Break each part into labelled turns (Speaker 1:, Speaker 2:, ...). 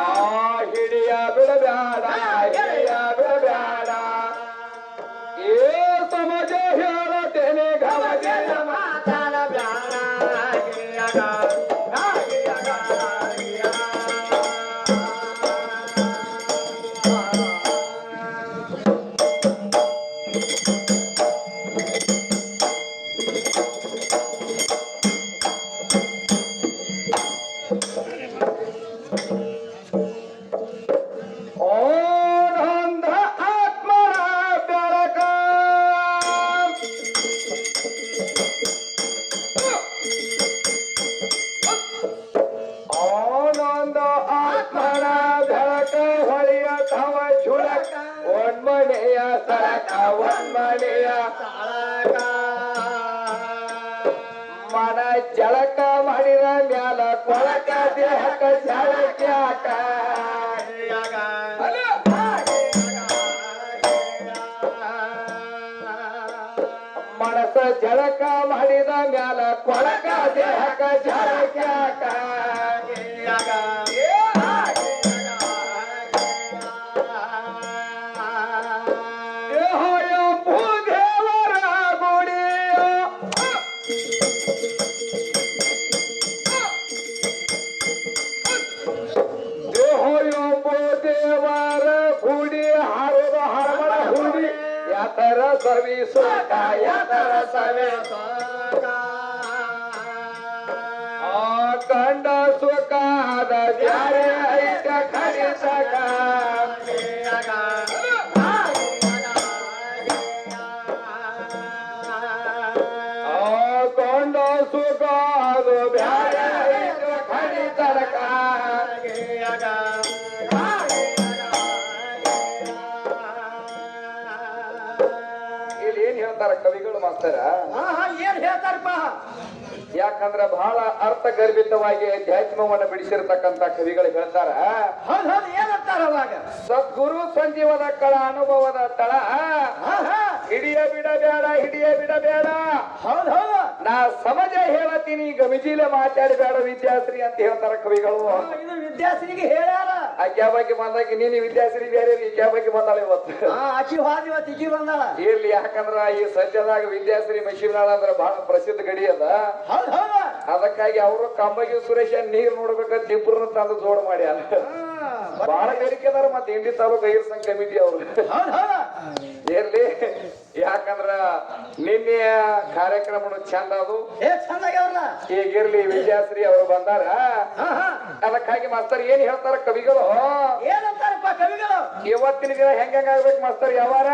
Speaker 1: ಆ ಹಿಡಿಯ ಬಿಡಬ್ಯಾಡ. ಮನ ಜಳಕ ಮಾಡಿದ ಮ್ಯಾಲ ಕೊಳಕ ದೇಹಕ ಅಲ್ಲ ಮನಸ ಜಳಕ ಮಾಡಿದ ಮ್ಯಾಲ ಕೊಳಕ ದೇಹಕ ಜಳಕ್ಯಾಕ ಹಾ ಏನ್
Speaker 2: ಹೇಳ್ತಾರಪ್ಪ?
Speaker 1: ಯಾಕಂದ್ರ ಬಹಳ ಅರ್ಥಗರ್ಭಿತವಾಗಿ ಅಧ್ಯಾತ್ಮವನ್ನ ಬಿಡಿಸಿರ್ತಕ್ಕಂತ ಕವಿಗಳು ಹೇಳ್ತಾರ.
Speaker 2: ಏನಂತಾರ ಅವಾಗ?
Speaker 1: ಸದ್ಗುರು ಸಂಜೀವದ ಕಳ ಅನುಭವದ ತಳ.
Speaker 2: ಹಾ, ಹಾ.
Speaker 1: ಹಿಡಿಯ ಬಿಡಬೇಡ ಹಿಡಿಯ ಬಿಡಬೇಡ.
Speaker 2: ಹೌದ್ ಹೌದು.
Speaker 1: ನಾ ಸಮಜ ಹೇಳತೀನಿ ಗಮಿಜಿಲೆ ಮಾತಾಡಬೇಡ ವಿದ್ಯಾಶ್ರೀ ಅಂತ ಹೇಳ್ತಾರ ಕವಿಗಳು.
Speaker 2: ಇದು ವಿದ್ಯಾರ್ಥಿನಿಗೆ ಹೇಳ್ಯಾರ.
Speaker 1: ಆಕೆ ಕ್ಯಾಬಾಕಿ ಬಂದಾಕಿ ನೀನು ವಿದ್ಯಾಶ್ರೀ ಬೇರೆ ಈ ಕ್ಯಾಬಾಕಿ ಬಂದಾಳ ಇವತ್ತು.
Speaker 2: ಅಕ್ಕಿ ಹಾದಿ ಇವತ್ತು ಇಕ್ಕಿ ಬಂದಾಳ.
Speaker 1: ಇರ್ಲಿ ಯಾಕಂದ್ರ ಈ ಸದ್ಯದಾಗ ವಿದ್ಯಾಶ್ರೀ ಮಶೀನಾಳ ಅಂದ್ರ ಬಹಳ ಪ್ರಸಿದ್ಧ ಗಡಿ ಅದ.
Speaker 2: ಹೌದ್ ಹೌದು.
Speaker 1: ಅದಕ್ಕಾಗಿ ಅವರು ಕಂಬಗಿ ಸುರೇಶ ನೀರ್ ನೋಡ್ಬೇಕಂತ ಇಬ್ಬರನ್ನ ತಂದು ಜೋಡ್ ಮಾಡಿ
Speaker 2: ಅಲ್ಲ.
Speaker 1: ಬಹಳ ಬೇಡಿಕೆ ಅದಾರ ಮತ್ತೆ ಇಂಡಿ ತಾಲೂಕು ಐರ್ ಸಂಘ ಕಮಿಟಿ ಅವರು. ಎಲ್ಲಿ ಯಾಕಂದ್ರ ನಿನ್ನೆಯ ಕಾರ್ಯಕ್ರಮ ಚಂದ ಅದು. ಈಗಿರ್ಲಿ ವಿಜಯಶ್ರೀ ಅವರು ಬಂದಾರ. ಅದಕ್ಕಾಗಿ ಮಾಸ್ತರ್ ಏನ್ ಹೇಳ್ತಾರ ಕವಿಗಳು? ಇವತ್ತಿನ ದಿನ ಹೆಂಗ ಆಗ್ಬೇಕು ಮಾಸ್ತರ್ ಯಾವಾರ?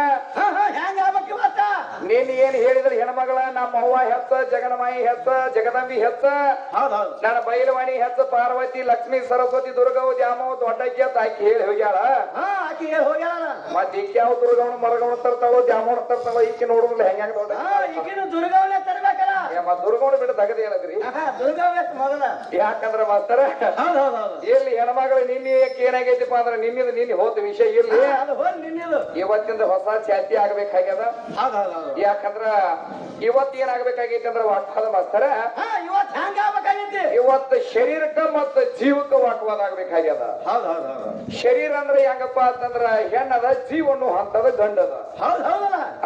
Speaker 2: ಹೆಂಗ ಆಗ್ಬೇಕು ಇವತ್ತ?
Speaker 1: ನೀನ್ ಏನ್ ಹೇಳಿದ್ರ ಹೆಣ್ಮಗಳ ನಮ್ಮ ಅವ್ವ ಹೆತ್ತ ಜಗನ್ಮಾಯಿ ಹೆತ್ತ ಜಗದಂಬಿ ಹೆತ್ತ ನನ್ನ ಬೈಲವಾಣಿ ಹೆತ್ತ ಪಾರ್ವತಿ ಲಕ್ಷ್ಮಿ ಸರಸ್ವತಿ ದುರ್ಗವು ದ್ಯಾಮವು ದೊಡ್ಡಕ್ಕಿ ಅಂತ ಆಕಿ ಹೇಳಿ ಹೋಗ್ಯಾಳ. ಮತ್ ಈಕೆ ಯಾವ ದುರ್ಗವಣ ಮರಗವಣ ತರ್ತಾಳೋ ದ್ಯಾಮವಣ ತರ್ತಾಳೋ ಈಕೆ ನೋಡುದಿಲ್ಲ ಹೆಂಗ
Speaker 2: ದುರ್ಗವನ್ನೇ
Speaker 1: ದುರ್ಗವಣ ಬಿಟ್ಟು ತಗದ ಹೇಳದ್ರಿ
Speaker 2: ಯಾಕಂದ್ರೆ ಮೊದಲ.
Speaker 1: ಯಾಕಂದ್ರ ಮಾಸ್ತರ? ಇಲ್ಲಿ ಹೆಣ್ಮಗಳು ನಿನ್ನೆ ಯಾಕೆ ಏನಾಗೈತಿಪ್ಪ ಅಂದ್ರೆ ನಿನ್ನಿದ ನಿನ್ನೆ ಹೋದ ವಿಷಯ ಇರ್ಲಿ
Speaker 2: ನಿನ್ನಿದು.
Speaker 1: ಇವತ್ತಿಂದ ಹೊಸ ಚಾತಿ ಆಗ್ಬೇಕಾಗ್ಯದ. ಯಾಕಂದ್ರ ಇವತ್ತು ಏನಾಗ್ಬೇಕಾಗೈತಿ ಅಂದ್ರ ವಾಕ್ವಾದ ಮಾಸ್ತರ
Speaker 2: ಹಾ ಇವತ್ ಹೆಂಗ ಆಗ್ಬೇಕಾಗೈತಿ
Speaker 1: ಇವತ್ತು ಶರೀರಕ್ಕ ಮತ್ತ ಜೀವಕ್ಕ ವಾಕ್ವಾದ ಆಗ್ಬೇಕಾಗ್ಯದ
Speaker 2: ಹೌದ್ ಹೌದ್
Speaker 1: ಶರೀರ ಅಂದ್ರೆ ಹೆಂಗಪ್ಪ ಅಂತಂದ್ರ ಹೆಣ್ಣದ ಜೀವನು ಹಂತದ ಗಂಡದ.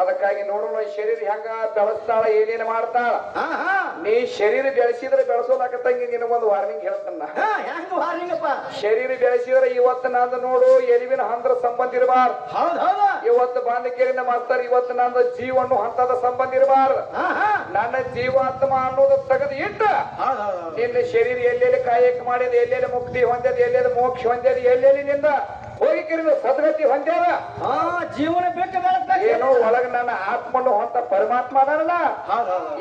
Speaker 1: ಅದಕ್ಕಾಗಿ ನೋಡೋಣ ಶರೀರ ಹೆಂಗ ಬೆಳೆಸ್ತಾಳ ಏನೇನ್ ಮಾಡ್ತಾಳ.
Speaker 2: ಹಾ ಹಾ.
Speaker 1: ನೀ ಶರೀರ ಬೆಳೆಸಿದ್ರೆ ಬೆಳೆಸೋಲಾಕತ್ತಂಗಿ ನಿನಗೊಂದು ವಾರ್ನಿಂಗ್
Speaker 2: ಹೇಳ್ತಾನ.
Speaker 1: ಶರೀರ ಬೆಳೆಸಿದ್ರೆ ಇವತ್ತು ನಂದು ನೋಡು ಎಲಿವಿನ ಹಂದ್ರ ಸಂಬಂಧ ಇರಬಾರ್ದು. ಇವತ್ತು ಬಾಂಧಕೇರಿನ ಮಾಸ್ತಾರ ಇವತ್ತು ನಂದು ಜೀವನು ಹಂತದ ಸಂಬಂಧ ಇರಬಾರ್ದು. ನನ್ನ ಜೀವಾತ್ಮ ಅನ್ನೋದು ತೆಗೆದು ಇಟ್ಟ ನಿನ್ನ ಶರೀರ ಎಲ್ಲೆಲ್ಲಿ ಕಾಯಕ ಮಾಡಿದ ಎಲ್ಲೆಲ್ಲಿ ಮುಕ್ತಿ ಹೊಂದ್ಯದ ಎಲ್ಲೆಲ್ಲಿ ಮೋಕ್ಷ ಹೊಂದ್ಯದ ಎಲ್ಲೆಲ್ಲಿ ನಿಂದ ಹೋಗಿ ಕಿರಿದು ಸದ್ಗತಿ ಹೊಂದ್ಯಾರ?
Speaker 2: ಹಾ ಜೀವನ ಬಿಟ್ಟು
Speaker 1: ಏನೋ ಒಳಗ ನನ್ನ ಆತ್ಮನು ಹೊಂತ ಪರಮಾತ್ಮ
Speaker 2: ಅದಾರಲ್ಲ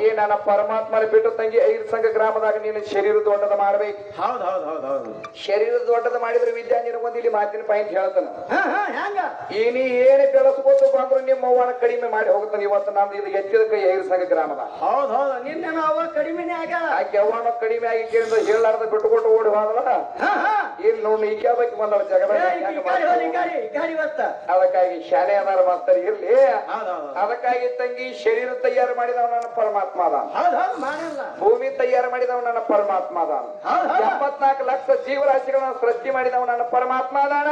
Speaker 1: ಈ ನನ್ನ ಪರಮಾತ್ಮನ ಬಿಟ್ಟು ತಂಗಿ ಐದು ಸಂಘ ಗ್ರಾಮದಾಗ ನೀನು ಶರೀರ ದೊಡ್ಡದ ಮಾಡ್ಬೇಕು.
Speaker 2: ಹೌದ್ ಹೌದ್ ಹೌದ್ ಹೌದು
Speaker 1: ಶರೀರ ದೊಡ್ಡದ ಮಾಡಿದ್ರೆ ವಿದ್ಯಾ ನಿನಗೊಂದು ಇಲ್ಲಿ ಮಾತಿನ ಪಾಯಿಂಟ್ ಹೇಳ್ತಾನ.
Speaker 2: ಹಾ ಹಾ ಹೆಂಗ?
Speaker 1: ಈ ನೀ ಏನು ಬೆಳೆಸ್ಬೋದು ಬಂದ್ರು ನಿಮ್ಮ ಅವ್ವನ ಕಡಿಮೆ ಮಾಡಿ ಹೋಗ್ತಾನೆ ಇವತ್ತು ನಾನು ಇದು ಎತ್ತಿದ ಕೈ ಐದು ಸಂಘ ಗ್ರಾಮದ.
Speaker 2: ಹೌದ್ ಹೌದು ನಿನ್ನ ಅವ ಕಡಿಮೆನೇ ಆಗ್ಯಾಳ
Speaker 1: ಆಕೆ ಅವ್ವನ ಕಡಿಮೆ ಆಗಿ ಕೇಳಿದ ಹೇಳಾರ್ದ ಬಿಟ್ಟುಕೊಟ್ಟು ಓಡಿ ಹೋದಲ್ಲ
Speaker 2: ಹಾ ಹಾ.
Speaker 1: ಇಲ್ಲಿ ನೋಡಿ ಈಕೆ ಬಗ್ಗೆ ಬಂದಳ ಜಗದ ಅದಕ್ಕಾಗಿ ಶಾಲೆ ಅದಾರ ಮಾಸ್ತರ್ ಇರ್ಲಿ. ಅದಕ್ಕಾಗಿ ತಂಗಿ ಶರೀರ ತಯಾರು ಮಾಡಿದವ ನನ್ನ ಪರಮಾತ್ಮ
Speaker 2: ಅದ
Speaker 1: ಭೂಮಿ ತಯಾರು ಮಾಡಿದವ ನನ್ನ ಪರಮಾತ್ಮ ಅದ ಎಪ್ಪತ್ನಾಲ್ಕು ಲಕ್ಷ ಜೀವರಾಶಿಗಳನ್ನ ಸೃಷ್ಟಿ ಮಾಡಿದವ ನನ್ನ ಪರಮಾತ್ಮ ಅದಾನ.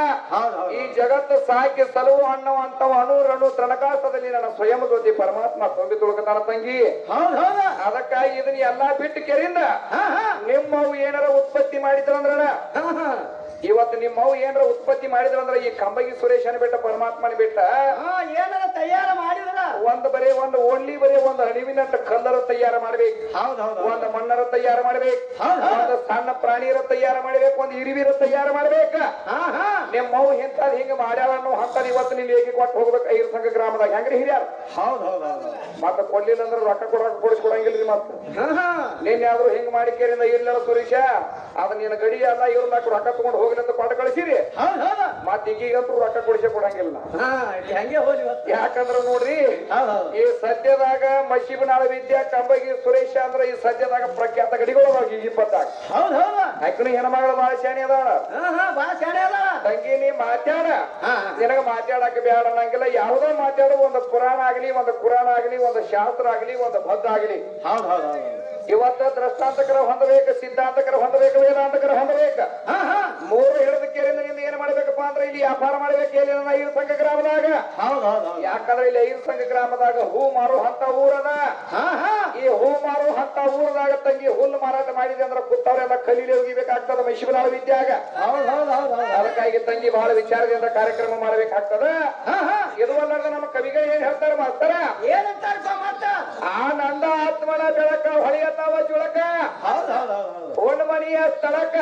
Speaker 1: ಈ ಜಗತ್ತು ಸಾಕಿ ಸಲುವು ಅಂತ ಅಣು ರಣು ತನಕಾಸದಲ್ಲಿ ನನ್ನ ಸ್ವಯಂ ಜ್ಯೋತಿ ಪರಮಾತ್ಮ ತುಂಬಿ ತುಳುಕತಾನ ತಂಗಿ. ಅದಕ್ಕಾಗಿ ಇದನ್ನ ಎಲ್ಲಾ ಬಿಟ್ಟು ಕೆರಿಂದ ನಿಮ್ಮವು ಏನಾರ ಉತ್ಪತ್ತಿ
Speaker 2: ಮಾಡಿದ್ರಂದ್ರ
Speaker 1: ಇವತ್ತು ನಿಮ್ಮವು ಏನಾರ ಉತ್ಪತ್ತಿ ಮಾಡಿದ್ರಂದ್ರ ಈ ಕಂಬಗಿ ಸುರೇಶನ ಬಿಟ್ಟ ಪರಮಾತ್ಮನ ಬಿಟ್ಟ?
Speaker 2: ಏನಾರ ತಯಾರ ಮಾಡಿದ್ರ
Speaker 1: ಒಂದ್ ಬರೇ ಒಂದು ಓನ್ಲಿ ಬರೇ ಒಂದು ಅಣಿವಿನಟ್ಟ ಕಲ್ಲರ ತಯಾರ ಮಾಡ್ಬೇಕು.
Speaker 2: ಹೌದು ಹೌದು
Speaker 1: ಒಂದ್ ಮಣ್ಣರ ತಯಾರ ಮಾಡ್ಬೇಕು. ಒಂದ್ ಸಣ್ಣ ಪ್ರಾಣಿಯರ ತಯಾರ ಮಾಡ್ಬೇಕು. ಒಂದು ಇರಿವಿರ ತಯಾರ ಮಾಡ್ಬೇಕ.
Speaker 2: ನಿಮ್ಮ
Speaker 1: ಮೌ ಎಂತದ್ ಹಿಂಗ ಮಾಡ್ಯಾಳ ಅನ್ನೋ ಹಂತದ ಇವತ್ತು ನೀವು ಹೇಗೆ ಕೊಟ್ಟು ಹೋಗ್ಬೇಕು ಐದು ಸಂಘ ಗ್ರಾಮದಾಗ. ಹೆಂಗ್ರಿ ಹಿರಿಯಾರ?
Speaker 2: ಹೌದು ಹೌದು ಹೌದು
Speaker 1: ಮತ್ತ ಕೊಡ್ಲಿಲ್ಲ ಅಂದ್ರೆ ರೊಕ್ಕ ಕೊಡಕ್ ಕೊಡಿ ಕೊಡಂಗಿಲ್ರಿ ಮತ್ತ. ನಿನ್ನೆ ಆದ್ರೂ ಹಿಂಗ್ ಮಾಡಿ ಕೇರಿಂದ ಇರ್ಲಿಲ್ಲ ಸುರೇಶ ಅದ ನಿನ್ನ ಗಡಿ ಅಲ್ಲ ಇವ್ರ ನಾಲ್ಕು ರೊಕ್ಕ ತಗೊಂಡು ಹೋಗಿಲ್ಲ ಅಂತ ಕೊಟ್ಟ ಕಳಿಸಿರಿ.
Speaker 2: ಹೌದು ಹೌದು.
Speaker 1: ಮತ್ ಈಗೀಗಂತೂ ರೊಕ್ಕ ಕೊಡಿಸಿ ಕೊಡಂಗಿಲ್ಲ.
Speaker 2: ಇಲ್ಲಿ
Speaker 1: ಯಾಕಂದ್ರ ನೋಡ್ರಿ ಈ ಸದ್ಯದಾಗ ಮಶಿಬನಾಳ ವಿದ್ಯಾ ಕಂಬಗಿ ಸುರೇಶ ಅಂದ್ರ ಈ ಸದ್ಯದಾಗ ಪ್ರಖ್ಯಾತ ಗಡಿಗಳು ಅದಾವ ಈ ಇಪ್ಪತ್ತಾಗ ಅಕ್ಕನ ಹೆಣ್ಮಗಳ ಬಾಳ ಶಾಣಿ ಅದಾಳ. ತಂಗಿ ನೀ ಮಾತಾಡ.
Speaker 2: ಹಾ
Speaker 1: ನಿನಗ ಮಾತಾಡಕ್ ಬೇಡ ನಂಗಿಲ್ಲ ಯಾವುದೋ ಮಾತಾಡೋ ಒಂದು ಪುರಾಣ ಆಗ್ಲಿ ಒಂದು ಕುರಾಣ ಆಗ್ಲಿ ಒಂದು ಶಾಸ್ತ್ರ ಆಗ್ಲಿ ಒಂದು ಬದ್ಧ ಆಗ್ಲಿ.
Speaker 2: ಹೌದು ಹೌದು ಹೌದು.
Speaker 1: ಇವತ್ತ ದೃಷ್ಟಾಂತಕರ ಹೊಂದಬೇಕು ಸಿದ್ಧಾಂತಕರ ಹೊಂದಬೇಕು ವೇದಾಂತಕರ ಹೊಂದಬೇಕು.
Speaker 2: ಹಾ ಹಾ.
Speaker 1: ಮೂರು ಹಿಡಿದ ಕೇರಿಂದ ನಿಂದ ಏನ್ ಮಾಡ್ಬೇಕಪ್ಪ ಅಂದ್ರೆ ಇಲ್ಲಿ ವ್ಯಾಪಾರ ಮಾಡ್ಬೇಕು ಇಲ್ಲಿ ನನ್ನ ಐದು ಸಂಘ ಗ್ರಾಮದಾಗ. ಯಾಕಂದ್ರೆ ಇಲ್ಲಿ ಐದು ಸಂಘ ಗ್ರಾಮದಾಗ ಹೂ ಮಾರು ಹಂತ ಊರದ.
Speaker 2: ಹಾ ಹಾ.
Speaker 1: ಈ ಹೂ ಮಾರು ಹಂತ ಊರದಾಗ ತಂಗಿ ಹುಲ್ಲು ಮಾರಾಟ ಮಾಡಿದೆ ಅಂದ್ರೆ ಕುತ್ತವರೆಲ್ಲ ಕಲೀಲಿ ಹೋಗಿಬೇಕಾಗ್ತದ ಮೈಶಿಬನಾಳ ವಿದ್ಯಾಗ. ಅದಕ್ಕಾಗಿ ತಂಗಿ ಬಹಳ ವಿಚಾರದಿಂದ ಕಾರ್ಯಕ್ರಮ ಮಾಡ್ಬೇಕಾಗ್ತದ.
Speaker 2: ಹಾ ಹಾ.
Speaker 1: ಇದು ಅಲ್ಲದ ನಮ್ಮ ಕವಿಗಳು ಏನ್ ಹೇಳ್ತಾರೆ ಮಾಸ್ತರ?
Speaker 2: ಏನಂತಾರ
Speaker 1: ಆನಂದ ಆತ್ಮನ ಬೆಳಕ ಹೊಳೆಯತಾವ ಜುಳಕ
Speaker 2: ಹೌದು ಸ್ಥಳಕ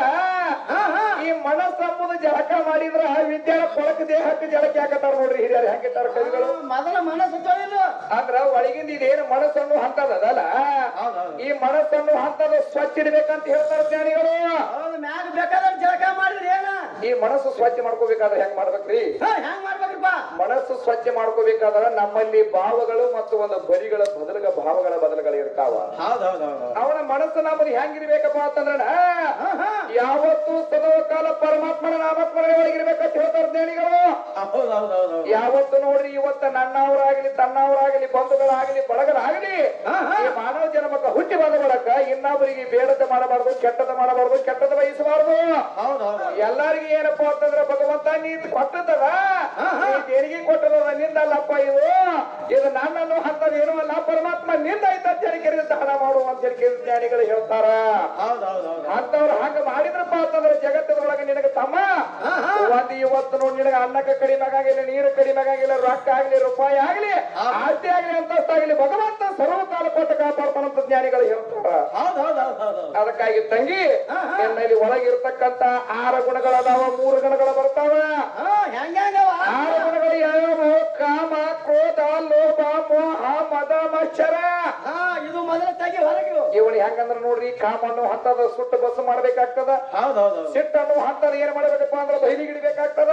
Speaker 1: ಈ ಮನಸ್ಸಂಬುದು ಜಳಕ ಮಾಡಿದ್ರ ಆ ವಿದ್ಯಾಳ ಕೊಳಕ ದೇಹಕ್ಕೆ ಜಳಕ ಹಾಕತಾರ ನೋಡ್ರಿ ಹಿರಿಯರು ಹೆಂಗಿಟ್ಟಾರ ಕವಿಗಳು.
Speaker 2: ಮೊದಲ ಮನಸ್ಸು
Speaker 1: ಅಂದ್ರ ಒಳಗಿಂದ ಇದೇನು ಮನಸ್ಸನ್ನು ಹಂತದಲ್ಲ ಈ ಮನಸ್ಸನ್ನು ಹಂತದ ಸ್ವಚ್ಛ ಇಡ್ಬೇಕಂತ ಹೇಳ್ತಾರ ಜ್ಞಾನಿಗಳು.
Speaker 2: ಮ್ಯಾಗ ಬೇಕಾದ್ರೆ ಜಳಕ ಮಾಡಿದ್ರೆ ಏನ?
Speaker 1: ಈ ಮನಸ್ಸು ಸ್ವಚ್ಛ ಮಾಡ್ಕೋಬೇಕಾದ್ರೆ ಹೆಂಗ್ ಮಾಡ್ಬೇಕ್ರಿ?
Speaker 2: ಹೆಂಗ್ ಮಾಡ್ಬೇಕ್ರಪ್ಪ
Speaker 1: ಮನಸ್ಸು ಸ್ವಚ್ಛ ಮಾಡ್ಕೋಬೇಕಾದ್ರೆ ನಮ್ಮಲ್ಲಿ ಭಾವಗಳು ಮತ್ತು ಒಂದು ಬರಿಗಳ ಬದಲಗ ಭಾವಗಳ ಬದಲಗಳು ಇರ್ತಾವ.
Speaker 2: ಹೌದು ಹೌದು ಹೌದು
Speaker 1: ಅವನ ಮನಸ್ಸು ನಮ್ಮದು ಹೆಂಗಿರ್ಬೇಕಪ್ಪ ಅಂತಂದ್ರ
Speaker 2: ಹಾ ಹಾ
Speaker 1: ಯಾವತ್ತು ಸದಾ ಕಾಲ ಪರಮಾತ್ಮನ ನಾಮಸ್ಮರಣೆ ಒಳಗಿರ್ಬೇಕಂತ ಹೇಳ್ತಾರ ಜ್ಞಾನಿಗಳು.
Speaker 2: ಹೌದು ಹೌದು ಹೌದು ಹೌದು.
Speaker 1: ಯಾವತ್ತು ನೋಡ್ರಿ ಇವತ್ತ ನನ್ನವರಾಗಲಿ ತನ್ನವರಾಗಲಿ ಬಂಧುಗಳಾಗಲಿ ಬಳಗರಾಗಲಿ
Speaker 2: ಹಾ, ಹಾ.
Speaker 1: ಈ ಮಾನವ ಜನ್ಮಕ್ಕ ಹುಟ್ಟಿ ಬಂದ ಬಳಕ ಇನ್ನೊಬ್ಬರಿಗೆ ಬೇಡದ ಮಾಡಬಾರದು ಕೆಟ್ಟದ ಮಾಡಬಾರದು ಕೆಟ್ಟದ ಬಯಸಬಾರ್ದು.
Speaker 2: ಹೌದು
Speaker 1: ಎಲ್ಲಾರಿಗೂ ಏನಪ್ಪ ಅಂತಂದ್ರೆ ಭಗವಂತ ನೀ ಕೊಟ್ಟದಲ್ಲ. ದೇಣಿಗೆ ಕೊಟ್ಟದಲ್ಲ ನಿಂದಲ್ಲಪ್ಪ ಇದು. ಇದು ನನ್ನನ್ನು ಹಂತದ ಏನು ಅಲ್ಲ ಪರಮಾತ್ಮ ನಿಂದ ಐತ ಅಂತ ಹೇಳಿ ಕರೆದು ದಾನ ಮಾಡು ಅಂತ ಹೇಳಿ ಕೇಳಿ ಜ್ಞಾನಿಗಳು ಹೇಳ್ತಾರ.
Speaker 2: ಹೌದು ಹೌದು ಹೌದು
Speaker 1: ಅಂತವ್ರು ಹಾಗೆ ಮಾಡಿದ್ರಪ್ಪ ಅಂತಂದ್ರೆ ಜಗತ್ತದೊಳಗೆ ನಿನಗೆ ತಮ್ಮ. ಒಂದು ಇವತ್ತು ನೋಡಿ ನಿನಗೆ ಅನ್ನಕ್ಕೆ ಕಡಿಮೆ ಆಗಿಲ್ಲ ನೀರು ಕಡಿಮೆ ಆಗಿಲ್ಲ ರೊಕ್ಕ ಆಗ್ಲಿ ರೂಪಾಯಿ ಆಗ್ಲಿ. ಆಸ್ತಿ ಆಗ್ಲಿ ಅಂತಸ್ತಾಗ್ಲಿ ಭಗವಂತ ಸರ್ವಕಾಲ ಕೊಟ್ಟು ಕಾಪಾಡ್ತಾನಂತ ಜ್ಞಾನಿಗಳು ಹೇಳ್ತಾರ ಅದಕ್ಕಾಗಿ ತಂಗಿ. ನಿನ್ನಲ್ಲಿ ಒಳಗಿರ್ತಕ್ಕಂತ ಆರು ಗುಣಗಳದಾವ ಮೂರು ಗುಣಗಳು ಬರ್ತಾವ. ಆರು ಗುಣಗಳು ಯಾವ್ಯಾವ? ಕಾಮ ಕ್ರೋಧ ಲೋಭ ಮೋಹ ಮದ ಮಚ್ಚರ.
Speaker 2: ಇದು ಮೊದಲ ತಂಗಿ ಹೊರಗೆ
Speaker 1: ಇವಳು ಹೆಂಗಂದ್ರ ನೋಡ್ರಿ ಕಾಮ ಅನ್ನೋ ಹಂತದ ಸುಟ್ಟು ಬಸ್ ಮಾಡ್ಬೇಕಾಗ್ತದ.
Speaker 2: ಹೌದು ಹೌದು ಹೌದು.
Speaker 1: ಸಿಟ್ಟು ಅನ್ನೋ ಹಂತದ ಏನ್ ಮಾಡ್ಬೇಕಪ್ಪ ಅಂದ್ರೆ
Speaker 2: ಬೈಲಿಗಿಡ್ಬೇಕಾಗ್ತದ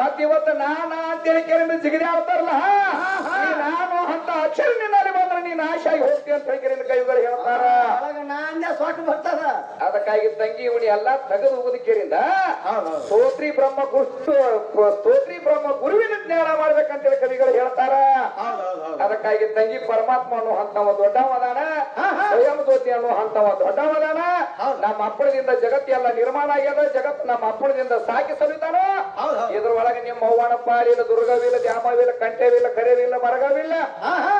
Speaker 1: ಮತ್ ಇವತ್ತು ನಾನ ಅಂತೇಳಿ ಕೇಳಿ ಜಿಗದಿ ಆಡ್ತಾರಲ್ಲ ಈ ನಾನು ಹಂತ ಅಕ್ಷರ ನಿನ್ನಲ್ಲಿ ಬಂದ್ರೆ ನೀ ನಾಶ ಆಗಿ ಹೋಗ್ತಿ ಅಂತ ಹೇಳಿ ಕೈಗಳು ಹೇಳ್ತಾರ?
Speaker 2: ಒಳಗ ನಾನ್ಯ ಸೊಟ್ಟು ಬರ್ತದ.
Speaker 1: ಅದಕ್ಕಾಗಿ ತಂಗಿ ಇವನಿ ಎಲ್ಲ ತೆಗೆದು
Speaker 2: ಹೌದು.
Speaker 1: ಸ್ತೋತ್ರಿ ಬ್ರಹ್ಮ ಗುರು ಸ್ತೋತ್ರಿ ಬ್ರಹ್ಮ ಗುರುವಿನ ಜ್ಞಾನ ಮಾಡ್ಬೇಕಂತೇಳಿ ಕವಿಗಳು ಹೇಳ್ತಾರ? ಅದಕ್ಕಾಗಿ ತಂಗಿ ಪರಮಾತ್ಮ ಅನ್ನೋ ಹಂತವ ದೊಡ್ಡವದಾನ ಸ್ವಯಂ ಜ್ಯೋತಿ ಅನ್ನೋ ಹಂತವ ದೊಡ್ಡವದಾನ. ನಮ್ಮ ಅಪ್ಪಣದಿಂದ ಜಗತ್ತೆಲ್ಲ ನಿರ್ಮಾಣ ಆಗ್ಯದ ಜಗತ್ ನಮ್ಮ ಅಪ್ಪಣದಿಂದ ಸಾಕಿ
Speaker 2: ಸಲಿತಾನ
Speaker 1: ಇದ್ರೊಳಗೆ ನಿಮ್ಮ ಅವ್ವನ ಪಾಲಿಲ್ಲ ದುರ್ಗವಿಲ್ಲ ದ್ಯಾಮವಿಲ್ಲ ಕಂಠವಿಲ್ಲ ಕರೆವಿಲ್ಲ ಮರಗವಿಲ್ಲ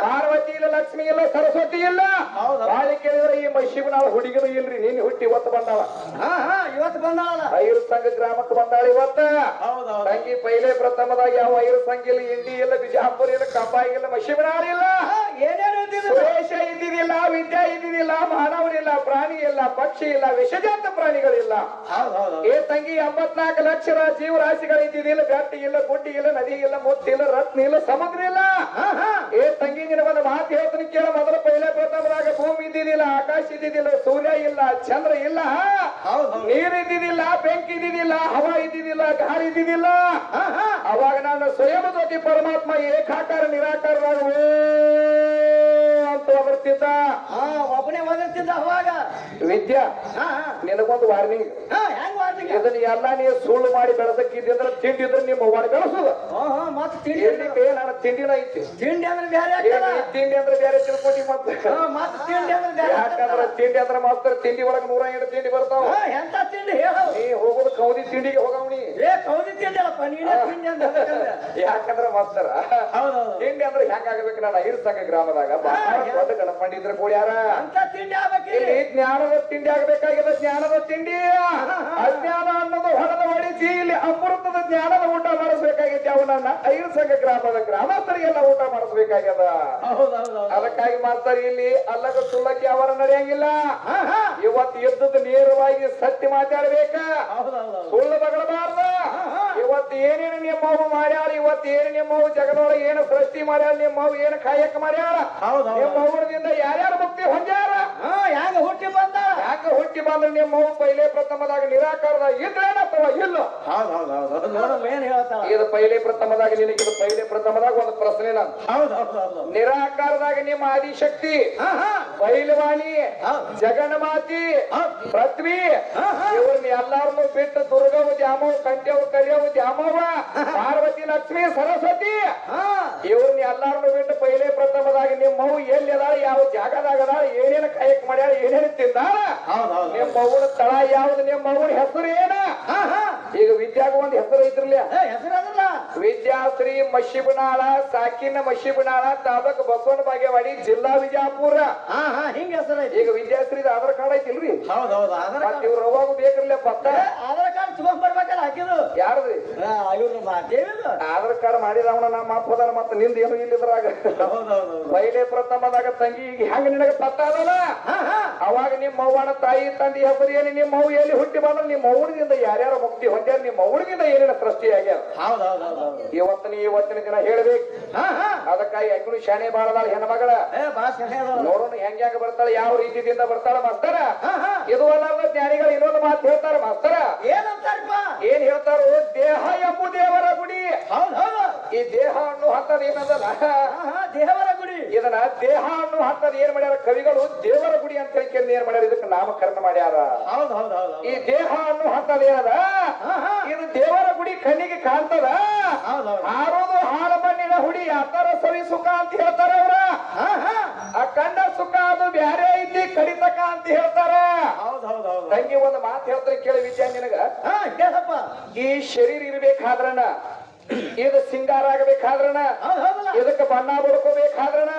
Speaker 1: ಪಾರ್ವತಿ ಇಲ್ಲ ಲಕ್ಷ್ಮಿ ಇಲ್ಲ ಸರಸ್ವತಿ ಇಲ್ಲ.
Speaker 2: ಹೌದು.
Speaker 1: ಬಾಳಿ ಕೇಳಿದ್ರೆ ಈ ಮಶಿಬನಾಳ ಹುಡುಗಿರು ಇಲ್ರಿ. ನೀನ್ ಹುಟ್ಟಿ ಇವತ್ತು ಬಂದಾಳ.
Speaker 2: ಇವತ್ತು ಬಂದಾಳ
Speaker 1: ಐರು ಸಂಘ ಗ್ರಾಮಕ್ಕೆ ಬಂದಾಳ ಇವತ್ತ. ತಂಗಿ ಪೈಲೆ ಪ್ರಥಮದಾಗ ಯಾವ ಐರು ಸಂಘ ಇಲ್ಲ ಇಂಡಿ ಇಲ್ಲ ಬಿಜಾಪುರ ಇಲ್ಲ ಕಂಬಾಯಿ ಇಲ್ಲ ಮಶಿಬನಾಳ ಇಲ್ಲ.
Speaker 2: ಹಾ, ಏನೇನು
Speaker 1: ಸುರೇಶ ಇದ್ದಿದ್ದಿಲ್ಲ ವಿದ್ಯಾ ಇದ್ದಿದಿಲ್ಲ ಮಾನವರಿಲ್ಲ ಪ್ರಾಣಿ ಇಲ್ಲ ಪಕ್ಷಿ ಇಲ್ಲ ವಿಷಜಾತ ಪ್ರಾಣಿಗಳಿಲ್ಲ
Speaker 2: ಹೌದು ಹೌದು
Speaker 1: ಏ ತಂಗಿ ಎಂಬತ್ನಾಲ್ಕು ಲಕ್ಷ ಜೀವರಾಶಿಗಳು ಇದ್ದಿದಿಲ್ಲ ಗಟ್ಟಿ ಇಲ್ಲ ಗುಡ್ಡಿ ಇಲ್ಲ ನದಿ ಇಲ್ಲ ಮುತ್ತಿಲ್ಲ ರತ್ನ ಇಲ್ಲ ಸಮಗ್ರ ಇಲ್ಲ. ಏ ತಂಗಿ ಒಂದು ಮಾತು ಹೇಳ್ತೀನಿ ಕೇಳ. ಮೊದಲು ಪೈಲೆ ಪ್ರಥಮದಾಗ ಭೂಮಿ ಇದ್ದಿದ್ದಿಲ್ಲ ಆಕಾಶ ಇದ್ದಿದ್ದಿಲ್ಲ ಸೂರ್ಯ ಇಲ್ಲ ಚಂದ್ರ ಇಲ್ಲ. ನೀರು ಇದ್ದಿದ್ದಿಲ್ಲ ಬೆಂಕಿ ಇದ್ದಿದ್ದಿಲ್ಲ ಹವಾ ಇದ್ದಿದ್ದಿಲ್ಲ ಗಾಳಿ ಇದ್ದಿದ್ದಿಲ್ಲ. ಅವಾಗ ನಾನು ಸ್ವಯಂ ಜ್ಯೋತಿ ಪರಮಾತ್ಮ ಏಕಾಕಾರ ನಿರಾಕಾರದಾಗ ಅಂತ ಬರ್ತಿದ್ದ
Speaker 2: ಹಾ ಒಬ್ಬನೇ ಓದಿರ್ತಿದ್ದ ಅವಾಗ.
Speaker 1: ವಿದ್ಯಾ ನಿನಗೊಂದು ವಾರ್ನಿಂಗ್
Speaker 2: ಹಾ ಹೆಂಗ್ ಮಾಡ್ತೀಗ
Speaker 1: ಇದನ್ನ ಎಲ್ಲ ನೀ ಸುಳ್ಳು ಮಾಡಿ ಬೆಳೆದಕ್ಕಿದ್ದೆ ಅಂದ್ರೆ ತಿಂಡಿದ್ರೆ ನಿಮ್ಮ ಅವ್ವನ ಬೆಳೆಸೋದು.
Speaker 2: ಹಾ ಮತ್ತೆ ತಿಂಡಿ
Speaker 1: ನನ್ನ ತಿಂಡಿನ ಐತಿ?
Speaker 2: ತಿಂಡಿ ಅಂದ್ರೆ ಬೇರೆ
Speaker 1: ಏನ್
Speaker 2: ಆಗ್ತದ
Speaker 1: ಈ ತಿಂಡಿ ಅಂದ್ರೆ ಬೇರೆ ತಿಳ್ಕೊಟ್ಟಿ ಮತ್ತೆ.
Speaker 2: ಮತ್ತೆ ತಿಂಡಿ ಅಂದ್ರೆ ಬೇರೆ
Speaker 1: ಯಾಕಂದ್ರೆ ತಿಂಡಿ ಅಂದ್ರೆ ಮಾಸ್ತರ್ ತಿಂಡಿ ಒಳಗೆ ನೂರ ಎಂಟು ತಿಂಡಿ ಬರ್ತಾವ.
Speaker 2: ಹಾ ಎಂತ ತಿಂಡಿ ನೀ ಹೋಗೋದು ಕೌದಿ
Speaker 1: ತಿಂಡಿಗೆ ಹೋಗವಣಿ
Speaker 2: ಏ ಕೌದಿ ತಿಂದಿಲ್ಲಪ್ಪ ನೀನೇ ತಿಂಡಿ ಅಂದ್ರೆ ಯಾಕಂದ್ರೆ?
Speaker 1: ಯಾಕಂದ್ರ ಮಾಸ್ತರ.
Speaker 2: ಹೌದೌದು.
Speaker 1: ತಿಂಡಿ ಅಂದ್ರೆ ಹೆಂಗಾಗಬೇಕು ನಾನು ಐರ್ಸಂಗ ಗ್ರಾಮದಾಗ. ಬಹಳ ದೊಡ್ಡ ಗಣಪಂಡಿದ್ರ ಕೂಡ್ಯಾರ
Speaker 2: ಅಂತ ತಿಂಡಿ
Speaker 1: ಇಲ್ಲಿ ಜ್ಞಾನದ ತಿಂಡಿ ಆಗಬೇಕಾಗಿದೆ ಜ್ಞಾನದ ತಿಂಡಿ. ಅಜ್ಞಾನ ಅನ್ನೋದು ಹೊಡೆದ ಹೊಡಿಸಿ ಇಲ್ಲಿ ಅಮೃತದ ಜ್ಞಾನದ ಊಟ ಮಾಡಿಸ್ಬೇಕಾಗಿತ್ತು. ಅವನನ್ನ ಐರ್ಸಂಗ ಗ್ರಾಮದ ಗ್ರಾಮಸ್ಥರಿಗೆಲ್ಲ ಊಟ ಮಾಡಿಸ್ಬೇಕಾಗ್ಯದ. ಅದಕ್ಕಾಗಿ ಮಾಡ್ತಾರೆ ಇಲ್ಲಿ ಅಲ್ಲಗ ಸುಳ್ಳಕ್ಕೆ ಅವರ ನಡೆಯಂಗಿಲ್ಲ. ಇವತ್ತು ಎದ್ದದ್ದು ನೇರವಾಗಿ ಸತ್ಯ ಮಾತಾಡ್ಬೇಕ. ಸುಳ್ಳು ತಗೊಳ್ಬಾರ್ದ ಇವತ್ತು ಏನೇನು ನಿಮ್ಮವು ಮಾಡ್ಯಾರ ಇವತ್ತು ಏನು ನಿಮ್ಮವು ಜಗದೊಳಗೆ ಏನು ಸೃಷ್ಟಿ ಮಾಡ್ಯಾರ ನಿಮ್ಮವು ಏನು ಕಾಯಕ
Speaker 2: ಮಾಡ್ಯಾರ
Speaker 1: ನಿಮ್ಮ ಯಾರ್ಯಾರು ಮುಕ್ತಿ ಹೊಂದ್ಯಾರ?
Speaker 2: ಹಾ ಹೆಂಗ ಹುಟ್ಟಿ ಬಂದ
Speaker 1: ಯಾಕೆ ನಿಮ್ಮ ಪೈಲೆ ಪ್ರಥಮದಾಗ ನಿರಾಕಾರದಾಗ ಇದ್ರೇನ ಅಥವಾ ಇಲ್ಲ.
Speaker 2: ಹೌದೌದು ನೋಡಮ್ಮ ಏನ್ ಹೇಳ್ತಾಳ
Speaker 1: ಇದು ಪೈಲೆ ಪ್ರಥಮದಾಗ ನಿನಗೆ ಇದು ಪೈಲೆ ಪ್ರಥಮದಾಗ ಒಂದು ಪ್ರಶ್ನೆ ನಾನು. ನಿರಾಕಾರದಾಗ ನಿಮ್ಮ ಆದಿಶಕ್ತಿ
Speaker 2: ಹಾ ಹಾ.
Speaker 1: ಬೈಲವಾಣಿ
Speaker 2: ಜಗನ್
Speaker 1: ಜಗನ್ಮಾತಿ. ಪೃಥ್ವಿ. ಇವ್ರನ್ನ ಎಲ್ಲಾರನ್ನು ಬಿಟ್ಟು ದುರ್ಗವು ದ್ಯಾಮವ ಕಂಠವು ಕರಿಯವು ದ್ಯಾಮವ ಪಾರ್ವತಿ ಲಕ್ಷ್ಮಿ ಸರಸ್ವತಿ
Speaker 2: ಹಾ.
Speaker 1: ಇವ್ರನ್ನ ಎಲ್ಲಾರನ್ನು ಬಿಟ್ಟು ಪೈಲೆ ಪ್ರಥಮದಾಗ ನಿಮ್ಮವು ಎಲ್ಲಿ ಅದಾಳ ಯಾವ ಜಾಗದಾಗ ಅದಾಳ ಏನೇನು ಕಾಯಕ್ ಮಾಡ್ಯಾಳ ಏನೇನು ತಿಂದಾಳ ನಿಮ್ಮ ಮಗುನ ತಳ ಯಾವ್ದು? ನಿಮ್ಮ ಮಗುನ ಹೆಸರು ಏನ? ವಿದ್ಯಾಗ ಒಂದು ಹೆಸರು ಐತ್ರಲ್ಲ ವಿದ್ಯಾಶ್ರೀ ಮಶಿಬನಾಳ ಸಾಕಿನ ಮಶಿಬನಾಳ ತಾಲೂಕ್ ಬಸವನ ಬಾಗೇವಾಡಿ ಜಿಲ್ಲಾ ವಿಜಯಪುರ
Speaker 2: ಹಾ ಹಾ ಹಿಂಗ ಹೆಸರೈತಿ
Speaker 1: ಈಗ ವಿದ್ಯಾಶ್ರೀ ಆಧಾರ್ ಕಾರ್ಡ್ ಐತಿಲ್ರಿ?
Speaker 2: ಹೌದ್ ಆಧಾರ್
Speaker 1: ಮತ್
Speaker 2: ಕಾರ್ಡ್
Speaker 1: ಇವ್ರ ಅವಾಗ ಬೇಕ್ರಲ್ಲ ಪತ್ತ
Speaker 2: ಆಧಾರ್ ಕಾರ್ಡ್ ತಗೊಂಡ್ ಬರ್ಬೇಕಲ್ಲ ಹಾಕಿದ್ರು.
Speaker 1: ಯಾರ್ರಿ
Speaker 2: ಇವ್ರು
Speaker 1: ಆಧಾರ್ ಕಾರ್ಡ್ ಮಾಡಿದವನ ನಮ್ಮ ಅಪ್ಪದನ ಮತ್ತ ನಿಂದ ಏನು ಇಲ್ಲಿದ್ರಾಗ ಪೈಲೆ ಪ್ರಥಮದಾಗ ತಂಗಿ ಈಗ ಹೆಂಗ ನಿನಗ ಪತ್ತ ಅದಲ್ಲ?
Speaker 2: ಹಾ ಹಾ.
Speaker 1: ಅವಾಗ ನಿಮ್ಮ ಅವ್ವನ ತಾಯಿ ತಂದೆ ಹೆಸರು ಏನು ನಿಮ್ಮ ಅವ್ವ ಎಲ್ಲಿ ಹುಟ್ಟಿ ಬಂದ್ರೆ ನಿಮ್ಮ ಅವ್ವನಿಂದ ಯಾರ್ಯಾರ ಮುಕ್ತಿ ಹೊಂದ್ಯಾರ? ನಿಮ್ಮ ಅವ್ವನಿಂದ ಏನಿನ ಸೃಷ್ಟಿ ಆಗ್ಯಾರ
Speaker 2: ಹೌದೌದು
Speaker 1: ಇವತ್ತಿನ ಇವತ್ತಿನ ದಿನ ಹೇಳ್ಬೇಕು. ಅದಕ್ಕಾಗಿ ಅಗ್ನಿ ಶಾಣೆ ಬಾಳದಾಳ ಹೆಣ್ಮಗಳ. ನೋಡೋಣ ಹೆಂಗ ಹೆಂಗ ಬರ್ತಾಳೆ ಯಾವ ರೀತಿಯಿಂದ ಬರ್ತಾಳ ಮಾಸ್ತರ. ಇದು ಅಲ್ಲ ಜ್ಞಾನಿಗಳು ಇನ್ನೊಂದು ಮಾತು ಹೇಳ್ತಾರ ಮಾಸ್ತರ.
Speaker 2: ಏನಂತಾರಪ್ಪ?
Speaker 1: ಏನ್ ಹೇಳ್ತಾರೋ ದೇಹ ಎಂಬು ದೇವರ ಗುಡಿ ಈ ದೇಹ ಅನ್ನೋ ಹತ್ತದ ಏನದಲ್ಲ.
Speaker 2: ದೇಹವರ ದೇವರ
Speaker 1: ಇದನ್ನ ದೇಹ ಅನ್ನೋ ಹಂತದ ಏನ್ ಮಾಡ್ಯಾರ? ಕವಿಗಳು ದೇವರ ಗುಡಿ ಅಂತ ಹೇಳ್ಕೊಂಡು ಏನ್ ಮಾಡ್ಯಾರ? ಇದಕ್ಕೆ ನಾಮಕರಣ ಮಾಡ್ಯಾರ.
Speaker 2: ಹೌದ್ ಹೌದ್ ಹೌದು
Speaker 1: ಈ ದೇಹ ಅನ್ನೋ ಹಂತದ ಏನದ ಇದು ದೇವರ ಗುಡಿ ಕಣ್ಣಿಗೆ ಕಾಣ್ತದ? ಹಾರೋದು ಹಾಳ ಮಣ್ಣಿನ ಹುಡಿ ಆತರ ಸವಿ ಸುಖ ಅಂತ ಹೇಳ್ತಾರ ಅವ್ರ. ಆ ಕಂಡ ಸುಖ ಅದು ಬ್ಯಾರೆ ಐತಿ ಕಡಿತಕ ಅಂತ ಹೇಳ್ತಾರ.
Speaker 2: ಹೌದ್ ಹೌದು ಹೌದು.
Speaker 1: ತಂಗಿ ಒಂದು ಮಾತು ಹೇಳ್ತಾರೆ ಕೇಳಿ ವಿದ್ಯಾ ನಿನಗ. ಈ ಶರೀರ ಇರ್ಬೇಕಾದ್ರನ ಇದು ಸಿಂಗಾರ
Speaker 2: ಆಗಬೇಕಾದ್ರಣ
Speaker 1: ಇದಕ್ಕ ಬಣ್ಣ
Speaker 2: ಬಡ್ಕೋಬೇಕಾದ್ರಣ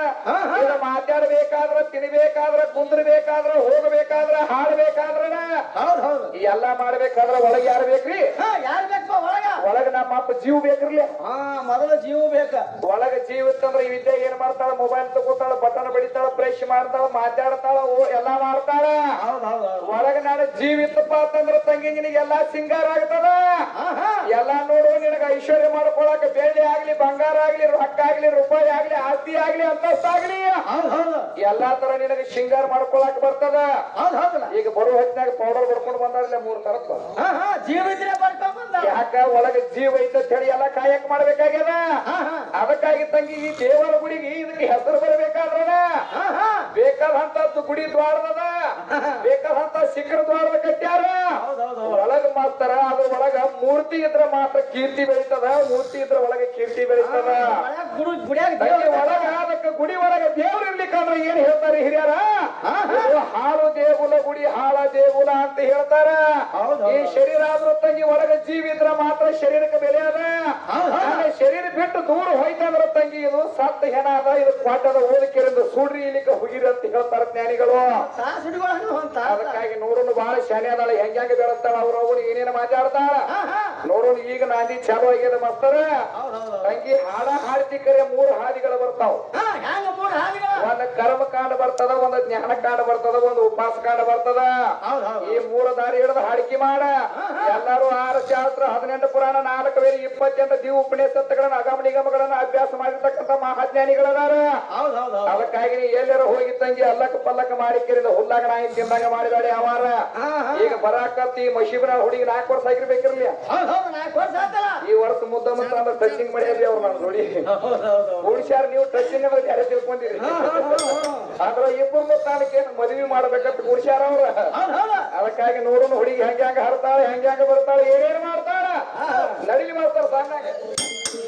Speaker 1: ಇದ ಮಾತಾಡ್ಬೇಕಾದ್ರ ತಿನ್ಬೇಕಾದ್ರ ಕುಂದ್ರಬೇಕಾದ್ರ ಹೋಗಬೇಕಾದ್ರ ಹಾಡ್ಬೇಕಾದ್ರಣ ಎಲ್ಲಾ ಮಾಡ್ಬೇಕಾದ್ರ ಒಳಗೆ ಯಾರು ಬೇಕ್ರಿ?
Speaker 2: ಹಾ ಯಾರ್ ಬೇಕಪ್ಪ ಒಳಗ.
Speaker 1: ಒಳಗ ನಮ್ಮ ಅಪ್ಪ ಜೀವ ಬೇಕ್ರಲ್ಲ
Speaker 2: ಹಾ ಮೊದಲ ಜೀವ ಬೇಕ.
Speaker 1: ಒಳಗ ಜೀವ ಇತ್ತಂದ್ರ ಈ ವಿದ್ಯೆ ಏನ್ ಮಾಡ್ತಾಳ? ಮೊಬೈಲ್ ತಗೋತಾಳ ಬಟನ್ ಬಡಿತಾಳ ಬ್ರಷ್ ಮಾಡ್ತಾಳ ಮಾತಾಡ್ತಾಳ ಓ ಎಲ್ಲಾ ಮಾಡ್ತಾಳ. ಒಳಗ ನಾನು ಜೀವ ಇತ್ತಪ್ಪ ಅಂತಂದ್ರ ತಂಗಿ ನಿನಗೆ ಎಲ್ಲಾ ಸಿಂಗಾರ ಆಗ್ತದ. ಎಲ್ಲಾ ನೋಡು ನಿನಗ ಐಶ್ವರ್ಯ ಮಾಡ್ಕೊಳಕ ಬೆಳ್ಳಿ ಆಗ್ಲಿ ಬಂಗಾರ ಆಗ್ಲಿ ರೊಕ್ಕ ಆಗ್ಲಿ ರೂಪಾಯಿ ಆಗ್ಲಿ ಆಸ್ತಿ ಆಗ್ಲಿ ಅಂತಸ್ತಾಗ್ಲಿ ಎಲ್ಲಾ ತರ ನಿನಗ ಸಿಂಗಾರ ಮಾಡ್ಕೊಳಕ್ ಬರ್ತದ. ಈಗ ಬರೋ ಹೊತ್ತಿನಾಗ ಪೌಡರ್ ಬಡ್ಕೊಂಡು ಬಂದಾರಲ್ಲ ಮೂರ್ ತರ
Speaker 2: ಹಾ ಹಾ ಜೀವ ಇದ್ರೆ ಬರ್ಕೊಂಡ್ ಬಂದ
Speaker 1: ಯಾಕ? ಒಳಗ ಜೀವ ಇದ್ದ ಹೇಳಿ ಎಲ್ಲ ಕಾಯಕ್ ಮಾಡ್ಬೇಕಾಗ್ಯದ? ಅದಕ್ಕಾಗಿ ತಂಗಿ ಈ ದೇವರ ಗುಡಿಗೆ ಇದಕ್ಕೆ ಹೆಸರು
Speaker 2: ಹಾ
Speaker 1: ಬೇಕಾದಂತದ್ದು ಗುಡಿ ದ್ವಾರದ ಬೇಕಾದಂತ ಶಿಖರ ದ್ವಾರದ ಕಟ್ಟ್ಯಾರ ಒಳಗ ಮಾಸ್ತರ ಅದ್ರ ಒಳಗ ಮೂರ್ತಿ ಇದ್ರ ಮಾತ್ರ ಕೀರ್ತಿ ಬೆಳಿತದ? ಮೂರ್ತಿ ಇದ್ರ ಒಳಗ ಕೀರ್ತಿ ಬೆಳಿತದ?
Speaker 2: ಒಳಗ್ ಗುಡು
Speaker 1: ಒಳಗ ದೇವ್ರು ಇರ್ಲಿಕ್ಕಂದ್ರ ಏನ್ ಹೇಳ್ತಾರೆ ಹಿರಿಯರ? ಹಾಳು ದೇಗುಲ ಗುಡಿ ಹಾಳ ದೇಗುಲ ಅಂತ ಹೇಳ್ತಾರ. ಈ ಶರೀರ ಆದ್ರೂ ತಂಗಿ ಒಳಗ ಜೀವ ಇದ್ರ ಮಾತ್ರ ಶರೀರಕ್ಕೆ ಬೆಲೆ ಅದ. ಶರೀರ ಬಿಟ್ಟು ದೂರ ಹೋಯ್ತಂದ್ರ ತಂಗಿ ಇದು ಸತ್ತ ಹೆಣ ಅದ ಇದು ಕ್ವಾಟದ ಓದಕೆರಿಂದ ಸುಡ್ರಿ ಇಲ್ಲಿಕ ಹುಗಿರಿ ಅಂತ ಹೇಳ್ತಾರ ಜ್ಞಾನಿಗಳು
Speaker 2: ತಾಸ್ ಹಿಡ್ಕೊಳ್ಳೋದು ಒಂದ್
Speaker 1: ಅದಕ್ಕಾಗಿ ನೋಡೋನು ಬಹಳ ಶಾನೆ ಅದಾಳ. ಹೆಂಗ್ ಹೆಂಗ್ ಬೆಳೆಸ್ತಾಳ ಅವ್ರ? ಅವ್ರು ಏನೇನು ಮಾತಾಡ್ತಾಳ? ನೋಡೋಣ ಈಗ ನಾಂದಿ ಚಾಲು ಆಗ್ಯದ ಮಸ್ತರ. ತಂಗಿ ಹಾಡ ಹಾಡ್ತಿ ಕರೆ ಮೂರು ಹಾದಿಗಳು ಬರ್ತಾವ. ಒಂದ್ ಕರ್ಮ ಕಾಂಡ ಬರ್ತದ ಒಂದ್ ಜ್ಞಾನ ಕಾಂಡ ಬರ್ತದ ಒಂದ್ ಉಪವಾಸ ಕಾಂಡ ಬರ್ತದ. ಈ ಮೂರು ದಾರಿ ಹಿಡಿದು ಹಾಡಿಕೆ ಮಾಡ. ಎಲ್ಲರೂ ಆರು ಶಾಸ್ತ್ರ ಹದಿನೆಂಟು ಪುರಾಣ ನಾಲ್ಕು ವೇರಿ ಇಪ್ಪತ್ತೆಂಟು ದಿವ ಉಪನಿಷತ್ತುಗಳನ್ನ ಅಗಮ ನಿಗಮಗಳನ್ನ ಅಭ್ಯಾಸ ಮಾಡಿರ್ತಕ್ಕಂಥ ಮಹಾಜ್ಞಾನಿಗಳದಾರ.
Speaker 2: ಹೌದ್
Speaker 1: ಅದಕ್ಕಾಗಿ ನೀ ಎಲ್ಲರ ಹೋಗಿ ತಂಗಿ ಅಲ್ಲಕ್ಕ ಪಲ್ಲಕ ಮಾಡಿ ಕೇಳಿದ ಹುಲ್ಲಾಗ ನಾಯಿ ತಿಂದಾಗ ಮಾಡಿದಾಳೆ ಅವಾರ. ಈಗ ಬರಾಕತ್ತಿ ಈ ಮಶೀಬನ ಹುಡುಗಿ ನಾಲ್ಕು ವರ್ಷ ಆಗಿರ್ಬೇಕಿರ್ಲಿ. ಈ ವರ್ಷ ಮುದ್ದ ಮುದ್ದ ಅಂದ್ರೆ ಟಚಿಂಗ್ ಮಾಡಿದ್ರಿ ಅವ್ರು ನಾನು ನೋಡಿ
Speaker 2: ಹೌದ್
Speaker 1: ನೀವು ಟಚಿಂಗ್ ಅಂದ್ರೆ ಯಾರೇ ತಿಳ್ಕೊಂಡಿರಿ. ಆದ್ರ ಇಬ್ಬರು ತಾನಕ್ಕೆ ಮದುವೆ ಮಾಡ್ಬೇಕಂತ ಕುಡ್ಸ್ಯಾರ ಅವ್ರ. ಅದಕ್ಕಾಗಿ ನೋಡೋಣ ಹುಡುಗಿ ಹೆಂಗ್ಯಾಂಗ ಹೆಂಗ ಹರ್ತಾಳೆ ಹೆಂಗ ಹೆಂಗ ಬರ್ತಾಳೆ ಏನೇನು ಮಾಡ್ತಾಳ. ನಡಿಲಿ ಮಾಡ್ತಾರ ಸಣ್ಣಾಗ